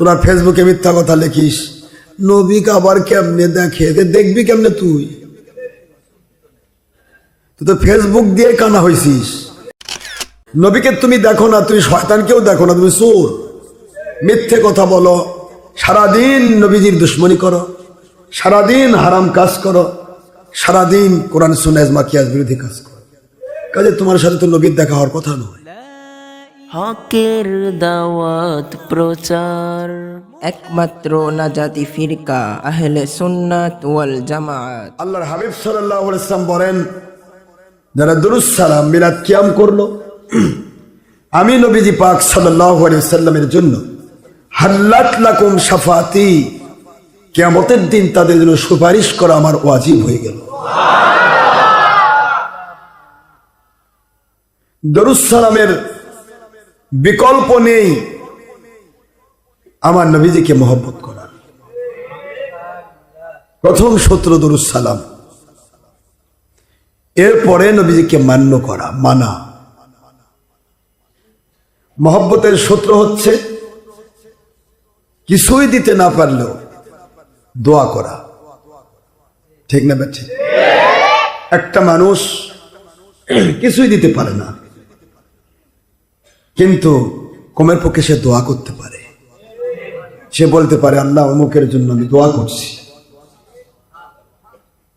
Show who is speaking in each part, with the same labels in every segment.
Speaker 1: তোরা ফেসবুকে মিথ্যা কথা লিখিস। নবীকে আবার কেমনে দেখে? দেখবি কেমনে তুই? তুই তো ফেসবুক দিয়ে কানা হয়েছিস নবীকে তুমি দেখো না, তুমি শয়তানকেও দেখো না, তুমি চোর। মিথ্যে কথা বলো, সারাদিন নবীজির দুশ্মনী করো, সারাদিন হারাম কাজ করো, সারাদিন কোরআন সুনাজ মাকিয়াজ বিরোধী কাজ করো। কাজে তোমার সাথে তো নবীর দেখা হওয়ার কথা নয়।
Speaker 2: হকের দাওয়াত প্রচার।
Speaker 3: একমাত্র নাজাতি ফিরকা আহলে সুন্নাত ওয়াল জামাত।
Speaker 1: আল্লাহর হাবিব সাল্লাহ ইসলাম বলেন যারা দুরুসালাম মিলাদ কিয়াম করল আমি নবীজি পাক সাল্লাহ সাল্লামের জন্য হাল্লাত লাকুম সাফাতি কেয়ামতের দিন তাদের জন্য সুপারিশ করা আমার ওয়াজিব হয়ে গেল। দরুসালামের বিকল্প নেই আমার নবীজিকে মহব্বত করার। প্রথম সূত্র দরুসালাম এরপরে নবীজিকে মান্য করা, মানা। মহব্বতের সূত্র হচ্ছে কিছুই দিতে না পারলেও দোয়া করা। ঠিক না ঠিক একটা মানুষ কিছুই দিতে পারে না। কিন্তু কমের পক্ষে সে দোয়া করতে পারে। সে বলতে পারে, আল্লাহ অমুকের জন্য আমি দোয়া করছি।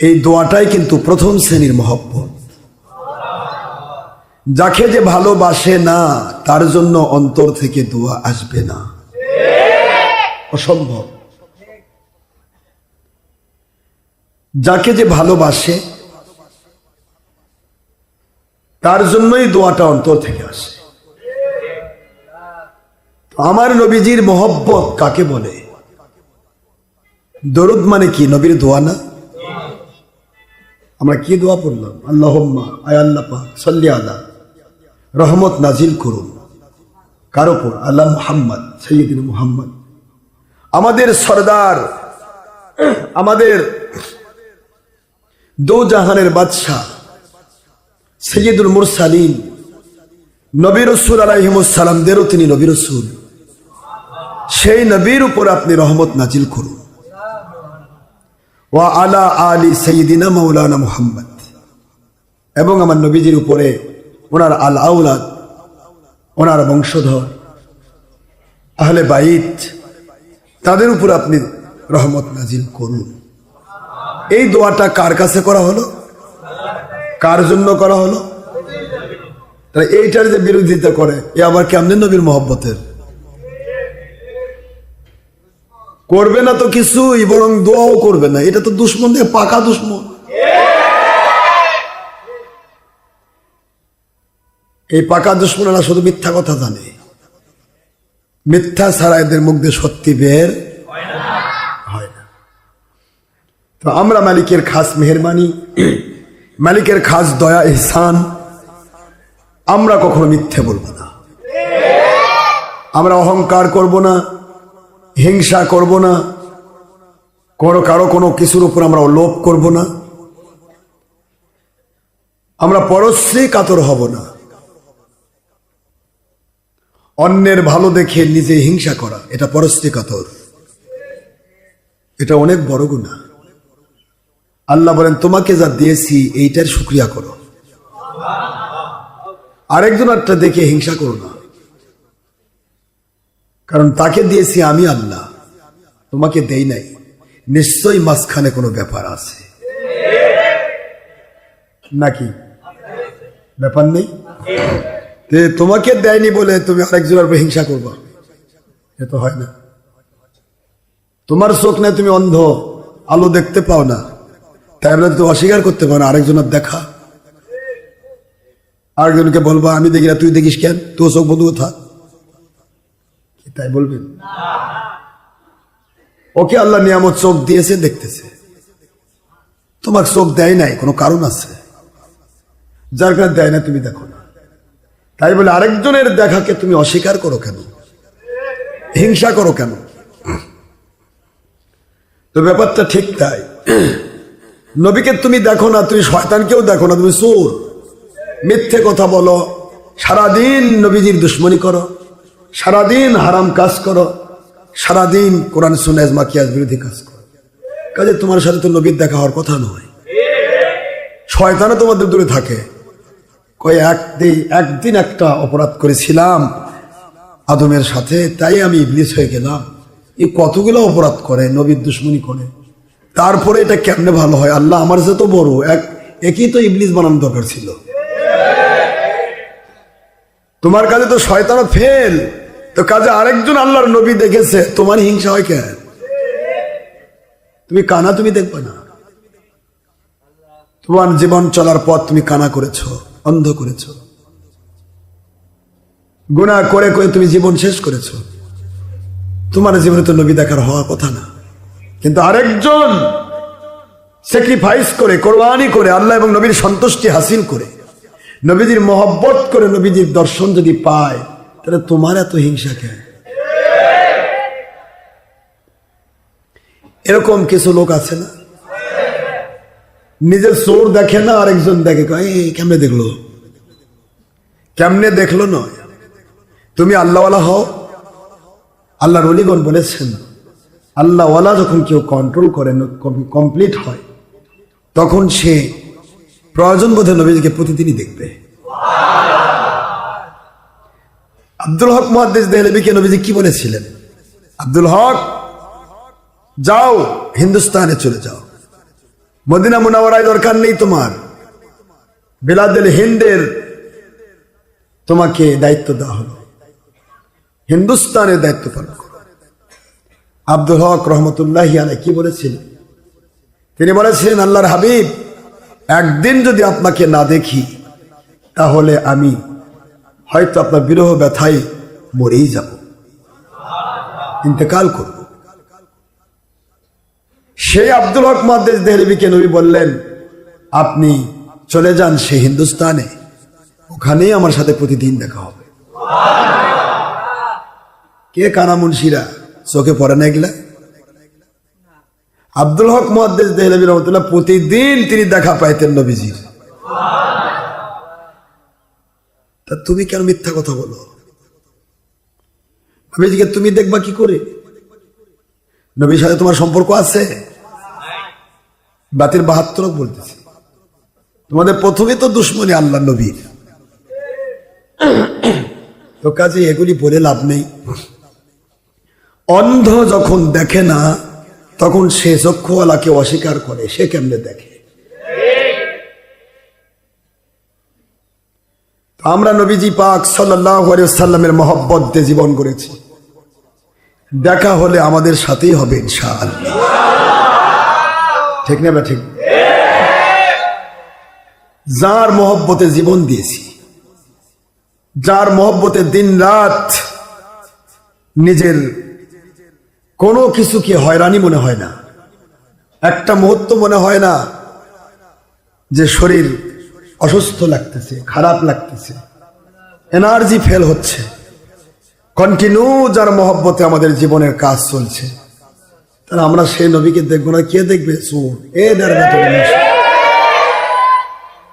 Speaker 1: এই দোয়াটাই কিন্তু প্রথম শ্রেণির মহব্বত। যাকে যে ভালোবাসে না, তার জন্য অন্তর থেকে দোয়া আসবে না। অসম্ভব। যাকে যে ভালোবাসে, তার জন্যই দোয়াটা অন্তর থেকে আসে। আমার নবীজির মহব্বত কাকে বলে? দরুদ মানে কি? নবীর দোয়া না? আমরা কি দোয়া পড়লাম? আল্লাহ আয় আল্লাহ পাক, সাল্লি আল্লাহ রহমত নাজিল করুন। কার ওপর আল্লাহ মুহাম্মদ সৈয়দিন মুহাম্মদ। আমাদের সর্দার, আমাদের দো জাহানের বাদশাহ সৈয়দুল মুরসালিন, নবী রসুল আলাইহিমুসালামদেরও তিনি নবী রসুল। সেই নবীর উপর আপনি রহমত নাজিল করুন। ওয়া আলা আলী সঈদিনা মৌলানা মুহাম্মদ। এবং আমার নবীজির উপরে ওনার আল আউলাদ ওনার বংশধর, আহলে বাইত, তাদের উপর আপনি রহমত নাজিল করুন। এই দোয়াটা কার কাছে করা হলো? কার জন্য করা হলো? তাহলে এইটার যে বিরোধিতা করে, এ আবার কেমন নবীর মহব্বতের? করবে না তো কিছুই, বরং দোয়াও করবে না। এটা তো দুশ্মন দিয়ে, পাকা দুশ্মন। এই পাকা দুশ্মনেরা শুধু মিথ্যা কথা জানে। মিথ্যা ছাড়া এদের মুখ দিয়ে সত্যি বের হয় না। তো আমরা মালিকের খাস মেহরবানি, মালিকের খাস দয়া ইহসান আমরা কখনো মিথ্যে বলব না। আমরা অহংকার করব না। হিংসা করব না। কোনো কারও কোনো কিছুর উপর আমরা লোভ করব না। আমরা পরশ্রী কাতর হব না। অন্যের ভালো দেখে নিজে হিংসা করা, এটা পরশ্রী কাতর। এটা অনেক বড় গুণা। আল্লাহ বলেন, তোমাকে যা দিয়েছি, এইটার শুক্রিয়া করো। আরেকজন একটা দেখে হিংসা করো না। কারণ তাকে দিয়েছি আমি আল্লাহ। তোমাকে দেই নাই। নিশ্চয়ই মাঝখানে কোনো ব্যাপার আছে। নাকি? ব্যাপার নেই? তোমাকে দেয়নি বলে তুমি আরেকজনের উপর হিংসা করবা। এ তো হয় না। তোমার চোখ নেই, তুমি অন্ধ। আলো দেখতে পাও না। তাই বলে তো অস্বীকার করতে পারো আরেকজনের দেখা। আরেকজনকে বলবা, আমি দেখি না, তুই দেখিস কেন? তোর চোখ বন্ধু থাক তাই বলবেন? ওকে আল্লাহ নিয়ামত চোখ দিয়েছে, দেখতেছে। তোমার চোখ দেয় নাই, কোনো কারণ আছে? যার কারণে দেয় না, তুমি দেখো না। তাই বলে আরেকজনের দেখাকে তুমি অস্বীকার করো কেন? হিংসা করো কেন? তো ব্যাপারটা ঠিক তাই। নবীকে তুমি দেখো না, তুমি শয়তানকেও দেখো না, তুমি চোর। মিথ্যে কথা বলো, সারাদিন নবীজির দুশ্মনী করো। সারাদিন হারাম কাজ করো, সারাদিন কোরআন সুনাজ মাকিয়াজ বিরোধী কাজ করো। কাজে তোমার সাথে তো নবীর দেখা হওয়ার কথা নয়। শয়তানও তোমাদের দূরে থাকে। কয় একদিন একদিন একটা অপরাধ করেছিলাম আদমের সাথে, তাই আমি ইবলিস হয়ে গেলাম। এই কতগুলো অপরাধ করে, নবীর দুশ্মনী করে। তারপরে এটা কেমনে ভালো হয়? আল্লাহ আমার সাথে তো বড়। এক, একই তো ইবলিস বানানো দরকার ছিল। তোমার কাছে তো শয়তানও ফেল তো কাজে আরেকজন আল্লাহর নবী দেখেছে, তোমার হিংসা হয় কেন? তুমি কানা তুমি দেখবে না। তোমার জীবন চলার পথ তুমি কানা করেছ, অন্ধ করেছ। গুণা করে করে তুমি জীবন শেষ করেছ। তোমার জীবনে তো নবী দেখার হওয়ার কথা না। কিন্তু আরেকজন স্যাক্রিফাইস করে, কোরবানি করে, আল্লাহ এবং নবীর সন্তুষ্টি হাসিল করে, নবীজির মহব্বত করে, নবীজির দর্শন যদি পায় তাহলে তোমার এত হিংসা কেন এরকম কিছু লোক আছে না? নিজের চোর দেখে না আরেকজন দেখে কেমনে দেখল? কেমনে দেখল নয় তুমি আল্লাহওয়ালা হও। আল্লাহর অলিগণ বলেছেন, আল্লাহওয়ালা যখন কেউ কন্ট্রোল করে কমপ্লিট হয়, তখন সে প্রয়োজন বোধে নবীজিকে প্রতিদিনই দেখবে। আব্দুল হক মহাদ্দেশ দেহলেবিকে নবীজি কি বলেছিলেন? আব্দুল হক, যাও, হিন্দুস্তানে চলে যাও। মদিনা মুনাওয়ারায় দরকার নেই তোমার। বিলাদুল হিন্দের তোমাকে দায়িত্ব দেওয়া হলো হিন্দুস্তানের দায়িত্ব পালন আব্দুল হক রহমতুল্লাহ আলাই কি বলেছিলেন? তিনি বলেছিলেন, আল্লাহর হাবিব, একদিন যদি আপনাকে না দেখি, তাহলে আমি হয়তো আপনার বিরহ ব্যথায় মরেই যাব। ইন্তেকাল করব। সেই আব্দুল হক মাদ্দেশ দেহরবিকে নবী বললেন, আপনি চলে যান সে হিন্দুস্তানে। ওখানেই আমার সাথে প্রতিদিন দেখা হবে। কে কানা মুন্সিরা, চোখে পড়ে না এগুলা? আব্দুল হক মহাদ্দেশ দেহলবী রহমতুল্লাহ প্রতিদিন তিনি দেখা পাইতেন নবীজির। তা তুমি কেন মিথ্যা কথা বলো? নবীজিকে তুমি দেখবা কি করে? নবীর সাথে তোমার সম্পর্ক আছে? বাতির বাহাত্তর বলতেছি। তোমাদের প্রথমে তো দুশ্মনী আল্লাহ নবীর। তো কাজে এগুলি বলে লাভ নেই। অন্ধ যখন দেখে না, তখন সে চক্ষুওয়ালাকে অস্বীকার করে। সে কেমনে দেখে? আমরা নবীজি পাক সাল্লামের মহব্বত দিয়ে জীবন করেছি। দেখা হলে আমাদের সাথেই হবে ঠিক না বা ঠিক? যার মহব্বতে জীবন দিয়েছি, যার মহব্বতে দিন রাত নিজের কোনো কিছুকে হয়রানি মনে হয় না। একটা মুহূর্ত মনে হয় না যে শরীর অসুস্থ লাগতেছে, খারাপ লাগতেছে। এনার্জি ফেল হচ্ছে। কন্টিনিউ যার মহব্বতে আমাদের জীবনের কাজ চলছে। তাহলে আমরা সেই নবীকে দেখব না, কে দেখবে? সুর। এ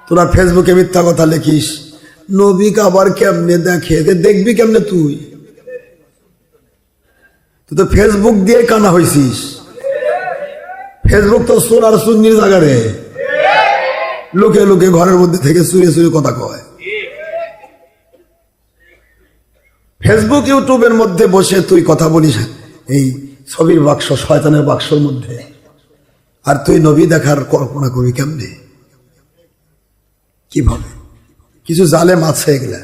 Speaker 1: তোরা ফেসবুকে মিথ্যা কথা লিখিস। নবীকে আবার কেমনে দেখে? দেখবি কেমনে তুই? তুই তো ফেসবুক দিয়ে কানা হয়েছিস ফেসবুক তো সোর আর সুন্নির জায়গারে লোকে লোকে ঘরের মধ্যে থেকে সুরে সুরে কথা কয়। ফেসবুক ইউটিউবের মধ্যে বসে তুই কথা বলিস এই ছবির বাক্স, শয়তানের বাক্সর মধ্যে। আর তুই নবী দেখার কল্পনা করবি কেমনে? কীভাবে? কিছু জালেম আছে এগুলা।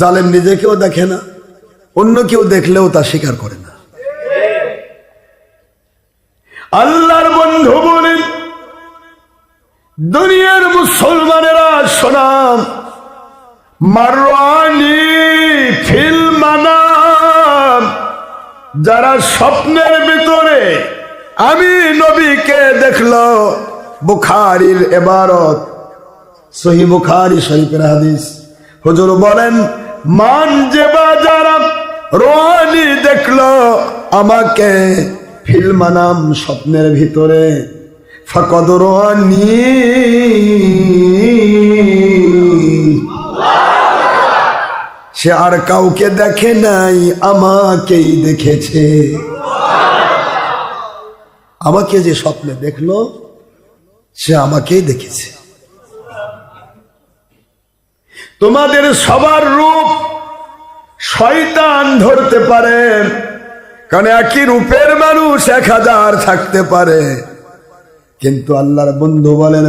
Speaker 1: জালেম নিজেকেও দেখে না অন্য কেউ দেখলেও তা স্বীকার করে না। আল্লাহর বন্ধু বলেন দুনিয়ার মুসলমানেরা শোনাম মারওয়ানি ফিল মানাম, যারা স্বপ্নের ভিতরে আমি নবীকে দেখল, বুখারির এবারত। সহি বুখারি শরীফের হাদিস। হুজুর বলেন, মান যে যারা রোহানি দেখল, আমাকে ফিল্মানাম স্বপ্নের ভিতরে। ফকদ সে আর কাউকে দেখে নাই, আমাকেই দেখেছে। আমাকে যে স্বপ্নে দেখল, সে আমাকেই দেখেছে। তোমাদের সবার রূপ শয়তান ধরতে পারে, কারণ একই রূপের মানুষ এক হাজার থাকতে পারে। কিন্তু আল্লাহর বন্ধু বলেন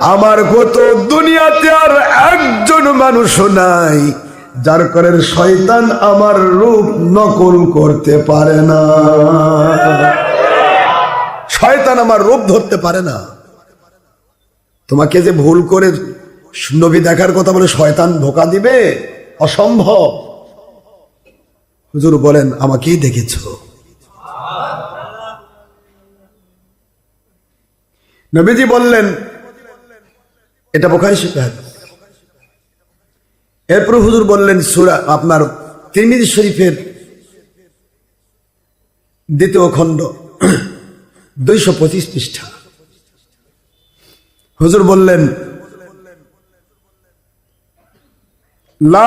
Speaker 1: আমার কত দুনিয়াতে আর একজন মানুষও নাই যার করে শয়তান আমার রূপ নকল করতে পারে না। শয়তান আমার রূপ ধরতে পারে না। তোমাকে যে ভুল করে নবী দেখার কথা বলে শয়তান ধোকা দিবে? অসম্ভব। হুজুর বলেন, আমাকেই দেখেছ। নবীজি বললেন, এটা বোখারি শিকার এরপর হুজুর বললেন, সুরা আপনার তিরমিজি শরীফের দ্বিতীয় খণ্ড, দুইশো পঁচিশ পৃষ্ঠা। হুজুর বললেন, লা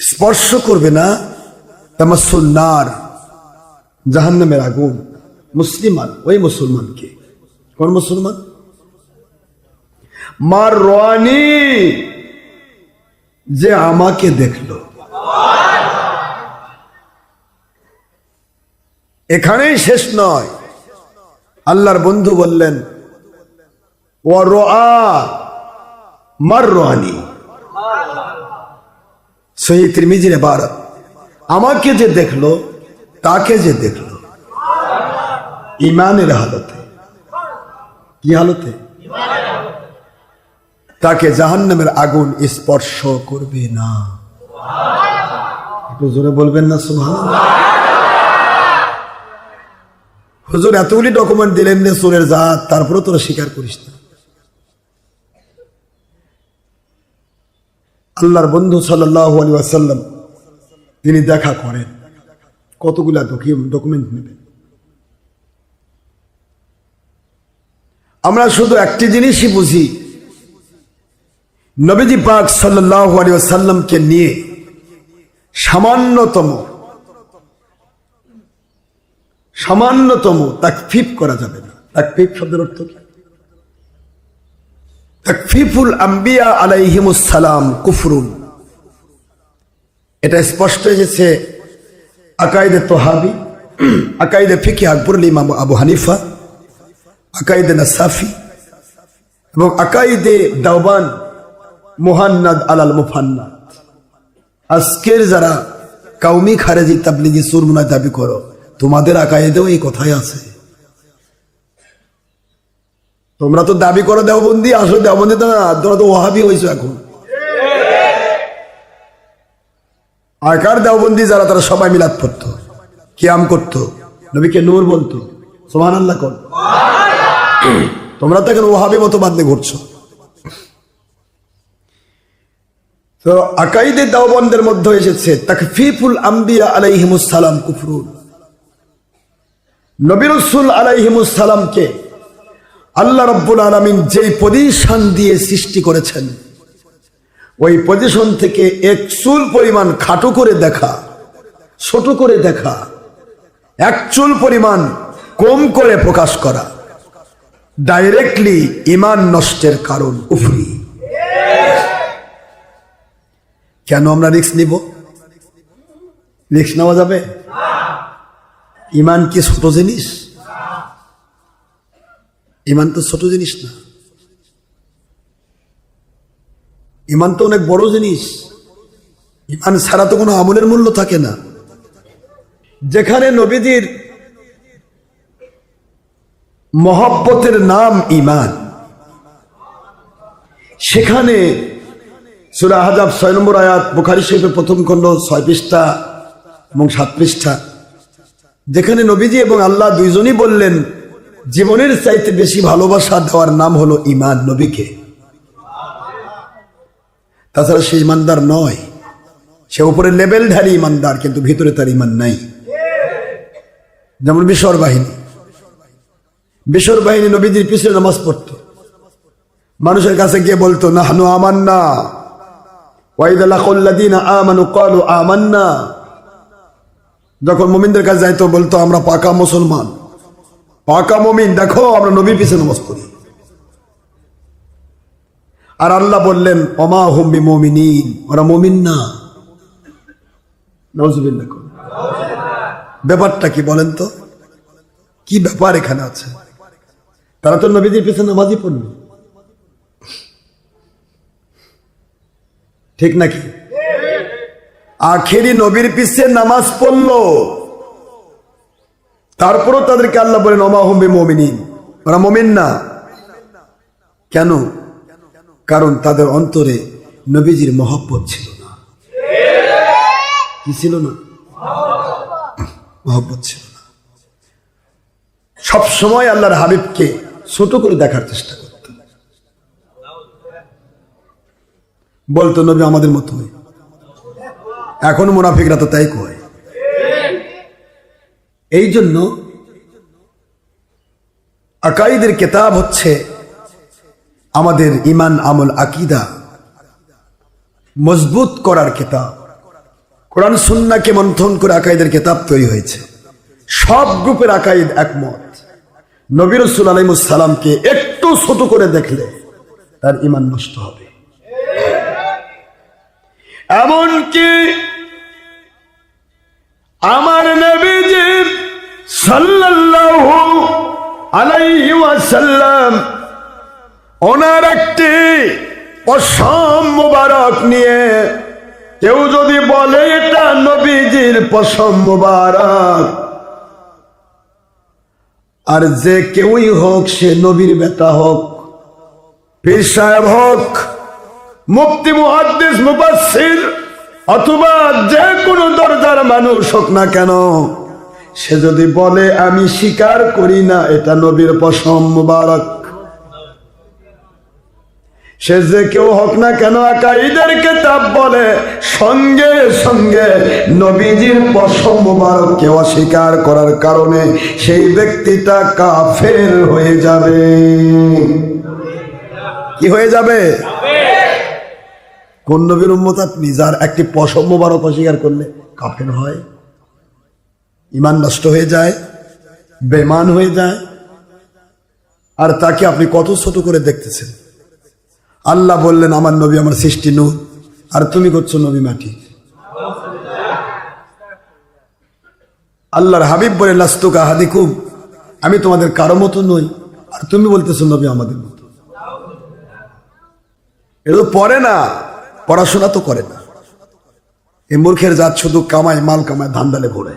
Speaker 1: স্পর্শ করবে না তামাসুল নার জাহান নামের আগুন। মুসলিমান, ওই মুসলমানকে। কোন মুসলমান? মার রানি যে আমাকে দেখল। এখানেই শেষ নয়। আল্লাহর বন্ধু বললেন ও মার রোহানি সহি ত্রিমিজির বারত আমাকে যে দেখল, তাকে যে দেখল। ইমানের হালতে। কি হালতে? তাকে জাহান্নামের আগুন স্পর্শ করবে না। একটু জোরে বলবেন না সুভান হুজুর, এতগুলি ডকুমেন্ট দিলেন রে সুরের জাত তারপরে তোরা স্বীকার করিস না। আল্লাহর বন্ধু সাল্লাহ আলী আসাল্লাম তিনি দেখা করেন। কতগুলা ডকুমেন্ট নেবেন? আমরা শুধু একটি জিনিসই বুঝি। নবীজি পাক সাল্লাহ আলী আসাল্লামকে নিয়ে সামান্যতম সামান্যতম তাকফিফ করা যাবে না। তাকফিফ শব্দের অর্থ কি? তাকফিফুল আম্বিয়া আলাইহিমুস সালাম কুফরুন। এটা স্পষ্ট এসেছে আকাইদে তোহাবি, আকাইদে ফিকি আকবরুল ইমাম আবু হানিফা, আকাইদে নাসাফি এবং আকাইদে দাওবান মোহান্নাদ আলাল মুফান্নাদ। আজকের যারা কাউমি খারেজি তাবলিগি সুরমুনা দাবি করো, তোমাদের আকায়েদেও এই কথাই আছে। তোমরা তো দাবি করো দেওবন্দি, আসলে দেওবন্দি তো না, তোমরা তো ওহাবি হয়েছো এখন। আকার দেওবন্দি যারা তারা সবাই মিলাদ পড়তো, কিয়াম করতো, নবীকে নূর বলতো সোহান আল্লাহ কর তোমরা তো এখন ওহাবি মতো বাদলে ঘুরছো। তো আকাইদের দাওবন্দের মধ্যে এসেছে, তাকফিফুল আম্বিয়া আলাইহিমুস সালাম কুফরুন। নবিরসুল আলাইহিমুসালামকে আল্লাহ রব্বুল আলমিন যেই পজিশন দিয়ে সৃষ্টি করেছেন, ওই পজিশন থেকে এক চুল পরিমাণ খাটো করে দেখা, ছোট করে দেখা, এক চুল পরিমাণ কম করে প্রকাশ করা ডাইরেক্টলি ইমান নষ্টের কারণ উফরি কেন আমরা রিক্স নিব? রিক্স নেওয়া যাবে? ইমান কি ছোট জিনিস? ইমান তো ছোট জিনিস না। ইমান তো অনেক বড় জিনিস। ইমান ছাড়া তো কোনো আমলের মূল্য থাকে না। যেখানে নবীজির মহব্বতের নাম ইমান, সেখানে সুরা হাজাব ছয় নম্বর আয়াত বুখারি শরীফের প্রথম খণ্ড ছয় পৃষ্ঠা এবং সাত পৃষ্ঠা, যেখানে নবীজি এবং আল্লাহ দুইজনই বললেন জীবনের চাইতে বেশি ভালোবাসা দেওয়ার নাম হলো ইমান নবীকে। তাছাড়া সে ইমানদার নয়। সে উপরে লেভেলধারী ইমানদার কিন্তু ভিতরে তার ইমান নাই। যেমন বিশর বাহিনী। বিশর বাহিনী নবীজির পিছনে নামাজ পড়তো। মানুষের কাছে গিয়ে বলতো না হানু আমান্না ওয়াইদাল্লাদিন আমানু আমান্না। যখন মোমিনদের কাছে যাইতো, বলতো, আমরা পাকা মুসলমান। পাকা মমিন দেখো আমরা নবীর পিছনে নামাজ পড়ি। আর আল্লাহ বললেন অমা হুম্বি মমিনিন ওরা মমিন না। নজবিল্লা। ব্যাপারটা কি বলেন তো? কি ব্যাপার এখানে আছে? তারা তো নবীদের পিছনে নামাজই পড়ল ঠিক নাকি? আখেরি নবীর পিছে নামাজ পড়ল। তারপরও তাদেরকে আল্লাহ বলেন অমা হুম্বি মমিনিন ওরা মমিন না। কেন? কারণ তাদের অন্তরে নবীজির মহব্বত ছিল না। কি ছিল না? মহব্বত ছিল না। সব সময় আল্লাহর হাবিবকে ছোট করে দেখার চেষ্টা করত। বলতো, নবী আমাদের মতো এখন মুনাফিকরা তো তাই কয়। এই জন্য আকাইদের কেতাব হচ্ছে আমাদের ইমান আমল আকিদা মজবুত করার কেতাব। কোরআন সুন্নাকে মন্থন করে আকাইদের কেতাব তৈরি হয়েছে। সব গ্রুপের আকাইদ একমত। নবীর আলাইমুসালামকে একটু ছোট করে দেখলে তার ইমান নষ্ট হবে। এমনকি আমার নবীজি সাল্লাল্লাহু আলাইহি ওয়াসাল্লাম ওনার একটি পশম মুবারক নিয়ে কেউ যদি বলে, এটা নবীজির পশম মুবারক। আর যে কেউই হোক, সে নবীর বেটা হোক, পীর সাহেব হোক মুক্তি মুহাদ্দিস মুবাসসির অথবা যে কোনো দরজার মানুষ হোক না কেন সে যদি বলে, আমি স্বীকার করি না, এটা নবীর পশম মুবারক। সে যে কেউ হোক না কেন আকাইদের কেতাব বলে, সঙ্গে সঙ্গে নবীজির পশম মুবারককে অস্বীকার করার কারণে সেই ব্যক্তিটা কাফের হয়ে যাবে। কি হয়ে যাবে? কোন নবীর উম্মত আপনি যার একটি পশম মুবারক অস্বীকার করলে কাফের হয়? ইমান নষ্ট হয়ে যায় বেমান হয়ে যায়, আর তাকে আপনি কত ছোট করে দেখতেছেন। আল্লাহ বললেন, আমার নবী আমার সৃষ্টি নূর, আর তুমি করছ নবী মাটি। আল্লাহর হাবিব বলে, লাস্তুকা হাদিকুম আমি তোমাদের কারও মতো নই, আর তুমি বলতেছো নবী আমাদের মতো। এগুলো পড়ে না, পড়াশোনা তো করে না। এই মূর্খের জাত শুধু কামায় মাল কামায় ধান্দালে ঘোরে